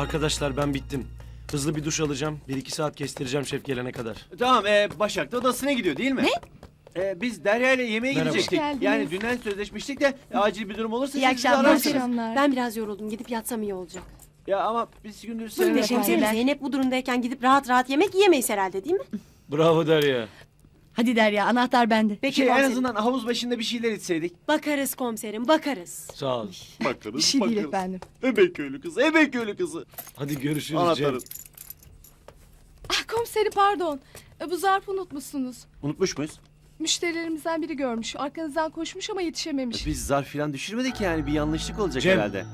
Arkadaşlar ben bittim. Hızlı bir duş alacağım. Bir iki saat kestireceğim şef gelene kadar. Tamam e, Başak da odasına gidiyor değil mi? Ne? E, biz Derya ile yemeğe Merhaba. gidecektik. Geldiniz. Yani dünden sözleşmiştik de e, acil bir durum olursa İyi siz bizi akşamlar. ararsınız. akşamlar. Ben biraz yoruldum. Gidip yatsam iyi olacak. Ya ama biz gündüz Buyurun seninle... Zeynep bu durumdayken gidip rahat rahat yemek yiyemeyiz herhalde değil mi? Bravo Derya. Hadi Derya anahtar bende. Peki Şey, en komiserim. azından havuz başında bir şeyler içseydik. Bakarız komiserim bakarız. Sağ ol. Bakarız, Bir şey değil efendim. Ebeköylü kızı, Ebeköylü kızı. Hadi görüşürüz Cem. Anahtarı. Ah komiserim pardon. E, bu zarfı unutmuşsunuz. Unutmuş muyuz? Müşterilerimizden biri görmüş. Arkanızdan koşmuş ama yetişememiş. Biz zarf falan düşürmedik yani bir yanlışlık olacak Cem. herhalde.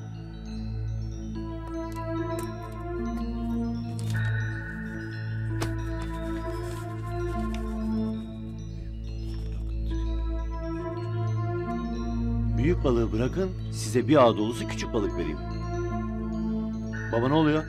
Büyük balığı bırakın, size bir ağ dolusu küçük balık vereyim. Baba ne oluyor?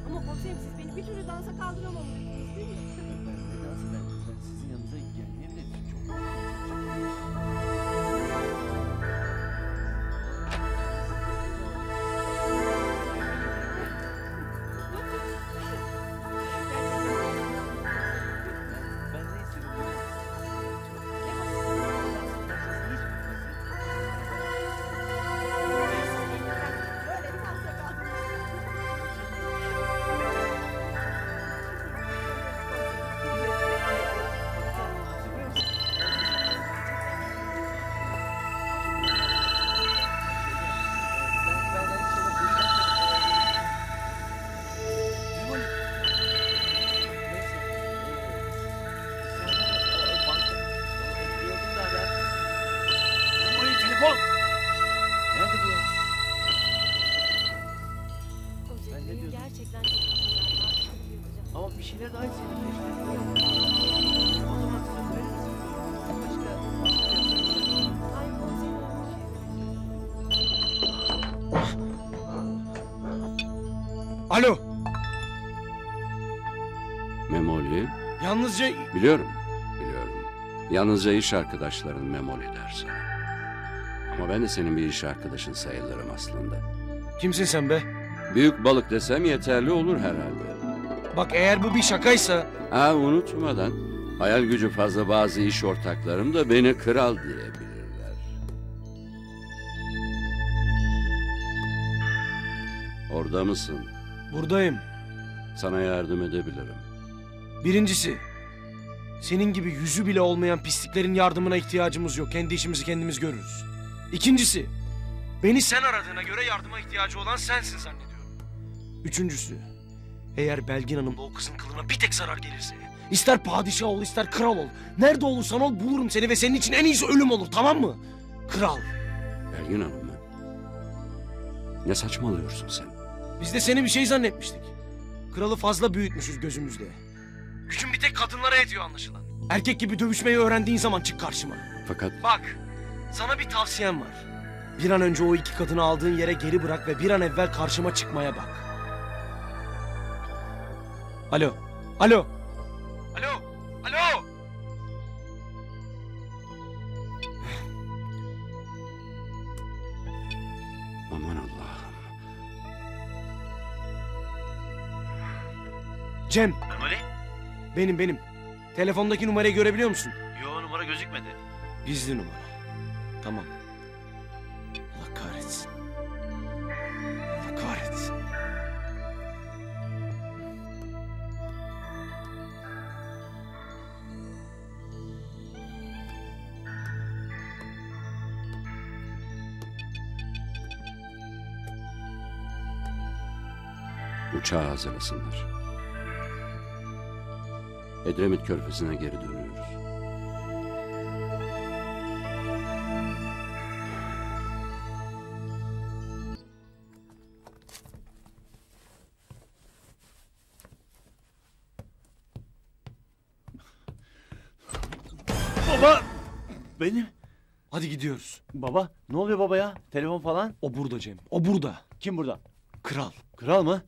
Ama komiserim siz beni bir türlü dansa kaldıramamışsınız gerçekten çok yapacağım. Ama bir şeyler daha keşke. O zaman söz verir misin? Alo. Memoli. Yalnızca Biliyorum. Biliyorum. Yalnızca iş arkadaşların Memoli der sana. Ama ben de senin bir iş arkadaşın sayılırım aslında. kimsin sen be? Büyük balık desem yeterli olur herhalde. Bak eğer bu bir şakaysa Ha unutmadan hayal gücü fazla bazı iş ortaklarım da beni kral diyebilirler. Orada mısın? buradayım. Sana yardım edebilirim. Birincisi senin gibi yüzü bile olmayan pisliklerin yardımına ihtiyacımız yok. Kendi işimizi kendimiz görürüz. İkincisi beni sen aradığına göre yardıma ihtiyacı olan sensin zannediyorum. Üçüncüsü eğer Belgin Hanım'la o kızın kılına bir tek zarar gelirse ister padişah ol ister kral ol nerede olursan ol bulurum seni ve senin için en iyisi ölüm olur tamam mı? Kral. Belgin Hanım mı? Ne saçmalıyorsun sen? Biz de seni bir şey zannetmiştik. Kralı fazla büyütmüşüz gözümüzde. Gücün bir tek kadınlara yetiyor anlaşılan. Erkek gibi dövüşmeyi öğrendiğin zaman çık karşıma. Fakat Bak, sana bir tavsiyem var. Bir an önce o iki kadını aldığın yere geri bırak ve bir an evvel karşıma çıkmaya bak. Alo, alo, alo, alo. aman Allah'ım. Cem, Memoli? benim benim. Telefondaki numarayı görebiliyor musun? Yo numara gözükmedi. Gizli numara. Tamam. Uçağı hazırlasınlar. Edremit Körfezi'ne geri dönüyoruz. Baba! Benim. Hadi gidiyoruz. Baba ne oluyor baba ya? Telefon falan. O burada Cem. O burada. Kim burada? Kral. Kral mı?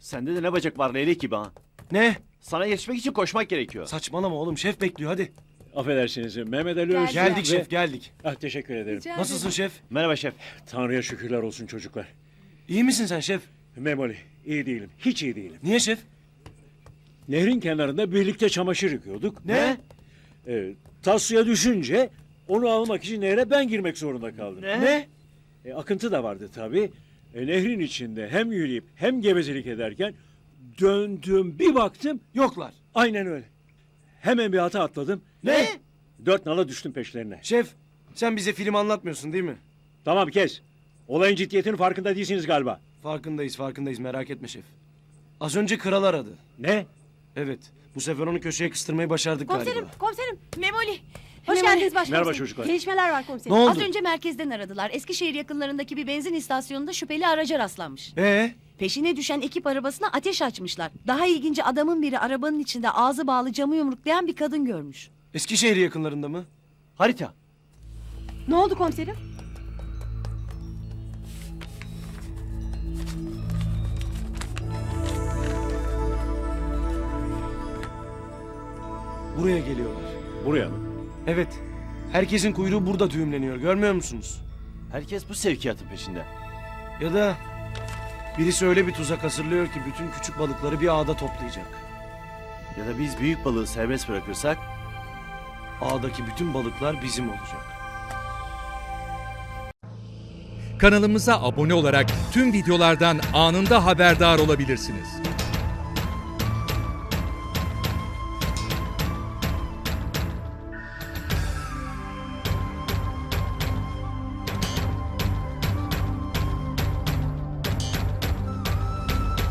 Sende de ne bacak var leylek gibi ha. Ne? Sana yetişmek için koşmak gerekiyor. Saçmalama oğlum. Şef bekliyor hadi. Affedersiniz Mehmet Ali Geldik. Öztürk Geldik ve- şef geldik. Ah, teşekkür ederim. Rica Nasılsın ederim. şef? Merhaba şef. Tanrı'ya şükürler olsun çocuklar. İyi misin sen şef? Memoli iyi değilim. Hiç iyi değilim. Niye şef? Nehrin kenarında birlikte çamaşır yıkıyorduk. Ne? Ee, tas suya düşünce onu almak için nehre ben girmek zorunda kaldım. Ne? Ne? E, akıntı da vardı tabii. E, nehrin içinde hem yürüyüp hem gevezelik ederken döndüm bir baktım Yoklar. aynen öyle. Hemen bir hata atladım. Ne? Dört nala düştüm peşlerine. Şef sen bize film anlatmıyorsun değil mi? Tamam kes. Olayın ciddiyetinin farkında değilsiniz galiba. Farkındayız farkındayız merak etme şef. Az önce kral aradı. Ne? Evet. Bu sefer onu köşeye kıstırmayı başardık Komiserim, galiba. komiserim. Memoli. Hoş geldiniz başkomiserim. Merhaba çocuklar. Gelişmeler var Ne komiserim. oldu? Az önce merkezden aradılar. Eskişehir yakınlarındaki bir benzin istasyonunda şüpheli araca rastlanmış. Ee? Peşine düşen ekip arabasına ateş açmışlar. Daha ilginci adamın biri arabanın içinde ağzı bağlı camı yumruklayan bir kadın görmüş. Eskişehir yakınlarında mı? Harita. Ne oldu komiserim? Buraya geliyorlar. Buraya mı? Evet. Herkesin kuyruğu burada düğümleniyor. Görmüyor musunuz? Herkes bu sevkiyatın peşinde. Ya da birisi öyle bir tuzak hazırlıyor ki bütün küçük balıkları bir ağda toplayacak. Ya da biz büyük balığı serbest bırakırsak Ağdaki bütün balıklar bizim olacak. Kanalımıza abone olarak tüm videolardan anında haberdar olabilirsiniz.